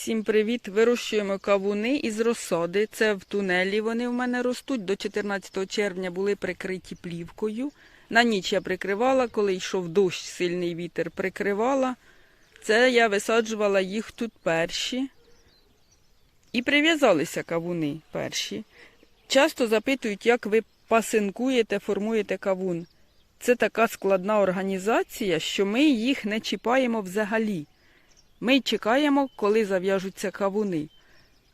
Всім привіт! Вирощуємо кавуни із розсади. Це в тунелі вони в мене ростуть. До 14 червня були прикриті плівкою. На ніч я прикривала, коли йшов дощ, сильний вітер, прикривала. Це я висаджувала їх тут перші. І прив'язалися кавуни перші. Часто запитують, як ви пасинкуєте, формуєте кавун. Це така складна організація, що ми їх не чіпаємо взагалі. Ми чекаємо, коли зав'яжуться кавуни.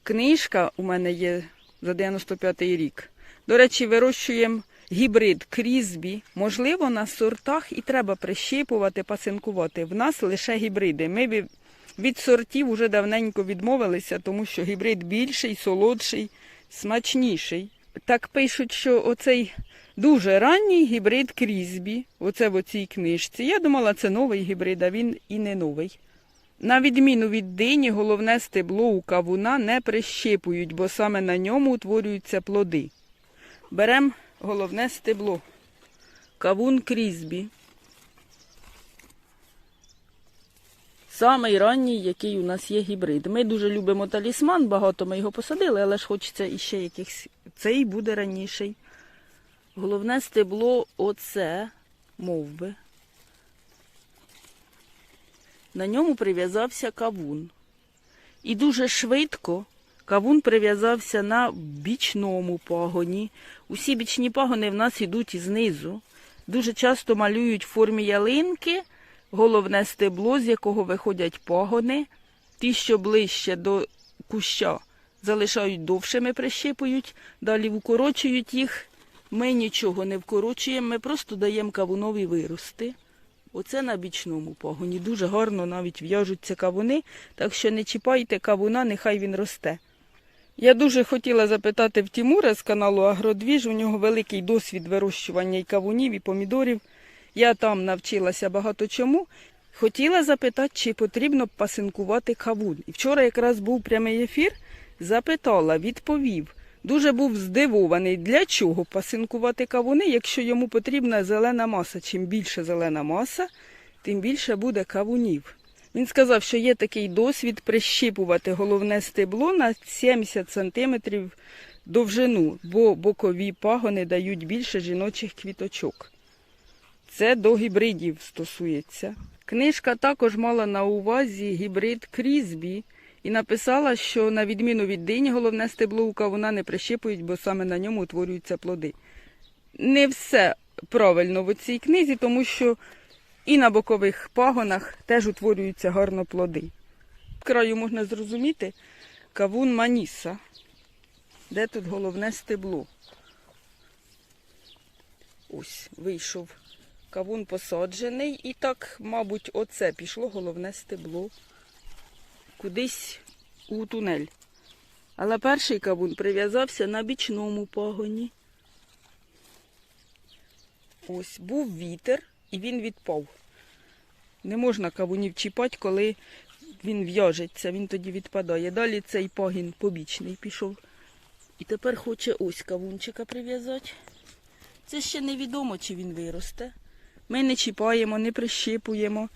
Книжка у мене є за 95-й рік. До речі, вирощуємо гібрид крізбі. Можливо, на сортах і треба прищипувати, пасинкувати. В нас лише гібриди. Ми ві- від сортів уже давненько відмовилися, тому що гібрид більший, солодший, смачніший. Так пишуть, що оцей дуже ранній гібрид крізбі, оце в оцій книжці. Я думала, це новий гібрид, а він і не новий. На відміну від дині, головне стебло у кавуна не прищипують, бо саме на ньому утворюються плоди. Беремо головне стебло. Кавун крізбі. Самий ранній, який у нас є гібрид. Ми дуже любимо талісман, багато ми його посадили, але ж хочеться іще якихось. Цей буде раніший. Головне стебло оце, мовби. На ньому прив'язався кавун. І дуже швидко кавун прив'язався на бічному пагоні. Усі бічні пагони в нас йдуть ізнизу. Дуже часто малюють в формі ялинки, головне стебло, з якого виходять пагони. Ті, що ближче до куща, залишають довшими, прищипують, далі укорочують їх. Ми нічого не вкорочуємо, ми просто даємо кавунові вирости. Оце на бічному пагоні. Дуже гарно навіть в'яжуться кавуни, так що не чіпайте кавуна, нехай він росте. Я дуже хотіла запитати в Тімура з каналу Агродвіж. У нього великий досвід вирощування і кавунів, і помідорів. Я там навчилася багато чому. Хотіла запитати, чи потрібно пасинкувати кавун. І вчора якраз був прямий ефір, запитала, відповів. Дуже був здивований, для чого пасинкувати кавуни, якщо йому потрібна зелена маса. Чим більше зелена маса, тим більше буде кавунів. Він сказав, що є такий досвід прищіпувати головне стебло на 70 см довжину, бо бокові пагони дають більше жіночих квіточок. Це до гібридів стосується. Книжка також мала на увазі гібрид Крізбі і написала, що на відміну від дині головне стебло у кавуна не прищипують, бо саме на ньому утворюються плоди. Не все правильно в цій книзі, тому що і на бокових пагонах теж утворюються гарно плоди. Краю можна зрозуміти кавун Маніса, де тут головне стебло. Ось вийшов кавун посаджений, і так, мабуть, оце пішло головне стебло кудись у тунель. Але перший кавун прив'язався на бічному пагоні. Ось був вітер і він відпав. Не можна кавунів чіпати, коли він в'яжеться, він тоді відпадає. Далі цей пагін побічний пішов. І тепер хоче ось кавунчика прив'язати. Це ще невідомо, чи він виросте. Ми не чіпаємо, не прищипуємо.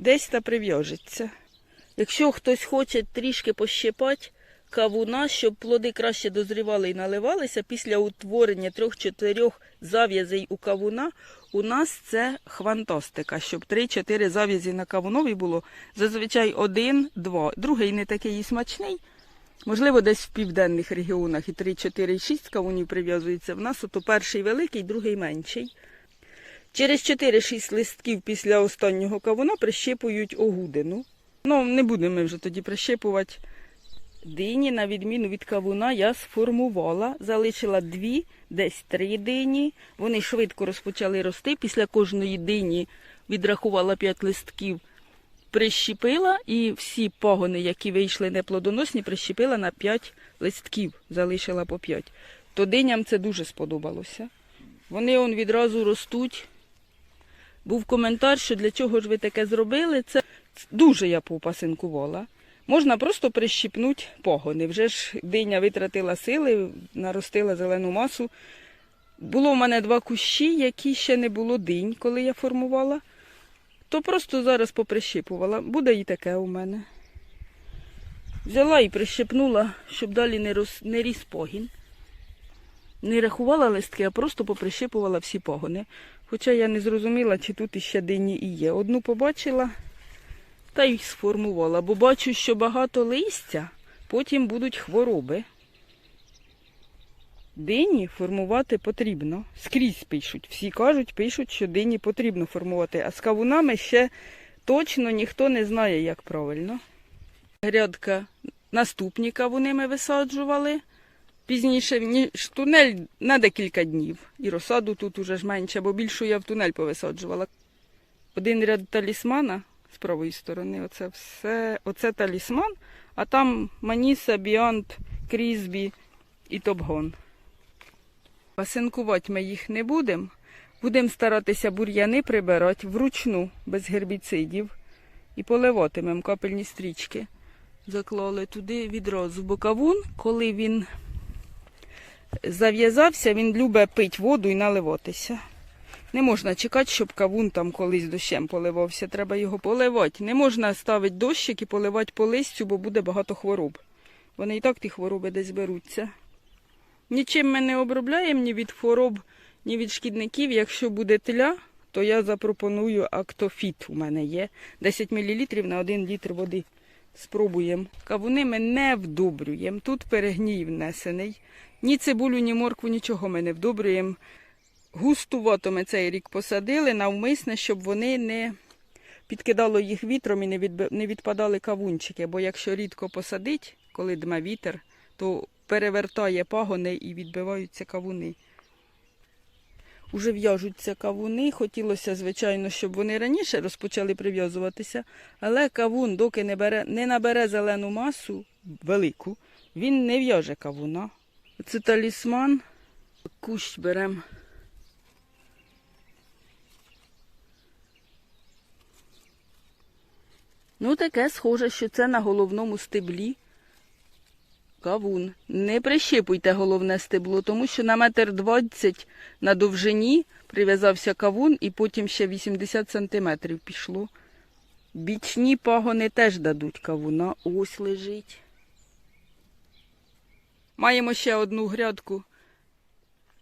Десь та прив'яжеться. Якщо хтось хоче трішки пощипати кавуна, щоб плоди краще дозрівали і наливалися, після утворення трьох-чотирьох зав'язей у кавуна, у нас це хвантастика, щоб 3-4 зав'язі на кавунові було. Зазвичай один-два. Другий не такий і смачний. Можливо, десь в південних регіонах і 3, 4, 6 кавунів прив'язується. В нас ото перший великий, другий менший. Через 4-6 листків після останнього кавуна прищипують огудину. Ну, не будемо ми вже тоді прищипувати. Дині, на відміну від кавуна, я сформувала, залишила дві, десь три дині. Вони швидко розпочали рости. Після кожної дині відрахувала 5 листків, прищепила і всі пагони, які вийшли неплодоносні, прищепила на 5 листків, залишила по 5. То диням це дуже сподобалося. Вони он відразу ростуть. Був коментар, що для чого ж ви таке зробили. Це дуже я попасинкувала. Можна просто прищіпнути погони. Вже ж диня витратила сили, наростила зелену масу. Було в мене два кущі, які ще не було динь, коли я формувала. То просто зараз поприщипувала. Буде і таке у мене. Взяла і прищепнула, щоб далі не, рос, не ріс погін. Не рахувала листки, а просто поприщипувала всі погони. Хоча я не зрозуміла, чи тут іще дині і є. Одну побачила та й сформувала, бо бачу, що багато листя, потім будуть хвороби. Дині формувати потрібно. Скрізь пишуть. Всі кажуть, пишуть, що дині потрібно формувати. А з кавунами ще точно ніхто не знає, як правильно. Грядка наступні кавуни ми висаджували. Пізніше ніж тунель на декілька днів. І розсаду тут уже ж менше, бо більшу я в тунель повисаджувала. Один ряд талісмана з правої сторони, оце все, оце талісман, а там Маніса, Біант, Крізбі і Топгон. Пасинкувати ми їх не будемо. Будемо старатися бур'яни прибирати вручну, без гербіцидів. І поливатимемо капельні стрічки. Заклали туди відразу. Бо кавун, коли він зав'язався, він любить пити воду і наливатися. Не можна чекати, щоб кавун там колись дощем поливався. Треба його поливати. Не можна ставити дощик і поливати по листю, бо буде багато хвороб. Вони і так ті хвороби десь беруться. Нічим ми не обробляємо ні від хвороб, ні від шкідників. Якщо буде тля, то я запропоную актофіт. У мене є 10 мл на 1 літр води. Спробуємо. Кавуни ми не вдобрюємо. Тут перегній внесений. Ні цибулю, ні моркву, нічого ми не вдобрюємо. Густувато ми цей рік посадили навмисне, щоб вони не підкидало їх вітром і не, відб... не відпадали кавунчики. Бо якщо рідко посадить, коли дме вітер, то перевертає пагони і відбиваються кавуни. Уже в'яжуться кавуни. Хотілося, звичайно, щоб вони раніше розпочали прив'язуватися, але кавун, доки не, бере, не набере зелену масу велику, він не в'яже кавуна. Це талісман. Кущ беремо. Ну, таке схоже, що це на головному стеблі. Кавун. Не прищипуйте головне стебло, тому що на метр двадцять на довжині прив'язався кавун і потім ще 80 сантиметрів пішло. Бічні пагони теж дадуть кавуна. Ось лежить. Маємо ще одну грядку.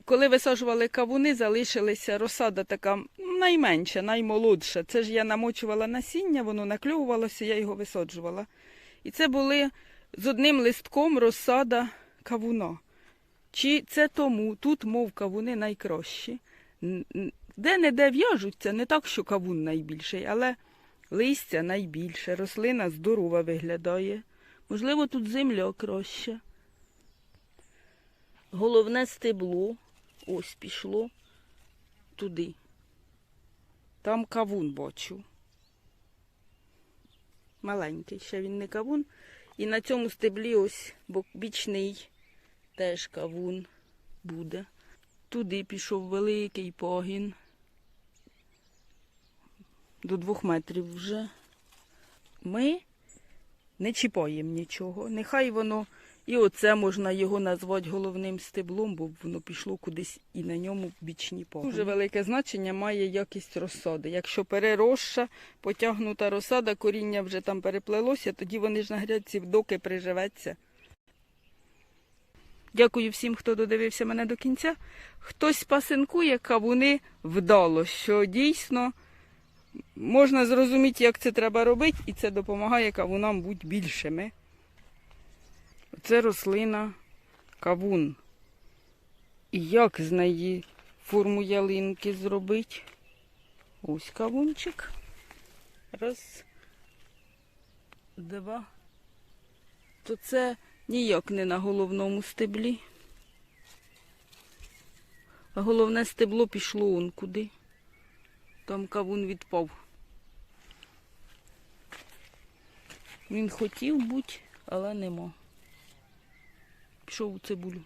Коли висаджували кавуни, залишилася розсада така найменша, наймолодша. Це ж я намочувала насіння, воно накльовувалося, я його висаджувала. І це були з одним листком розсада кавуна. Чи це тому, тут, мов кавуни найкращі. Де-не-де в'яжуться, не так, що кавун найбільший, але листя найбільше, рослина здорова виглядає. Можливо, тут земля краща. Головне стебло, ось пішло туди. Там кавун бачу. Маленький, ще він не кавун. І на цьому стеблі ось бічний теж кавун буде. Туди пішов великий погін. До двох метрів вже. Ми не чіпаємо нічого. Нехай воно, і оце можна його назвати головним стеблом, бо воно пішло кудись і на ньому бічні пагони. Дуже велике значення має якість розсади. Якщо переросша, потягнута розсада, коріння вже там переплелося, тоді вони ж на грядці доки приживеться. Дякую всім, хто додивився мене до кінця. Хтось пасинкує кавуни вдало, що дійсно можна зрозуміти, як це треба робити, і це допомагає кавунам бути більшими. Це рослина кавун. І як з неї форму ялинки зробити? Ось кавунчик. Раз, два. То це ніяк не на головному стеблі. А головне стебло пішло он куди. Там кавун відпав. Він хотів бути, але нема. Пішов у цибулю.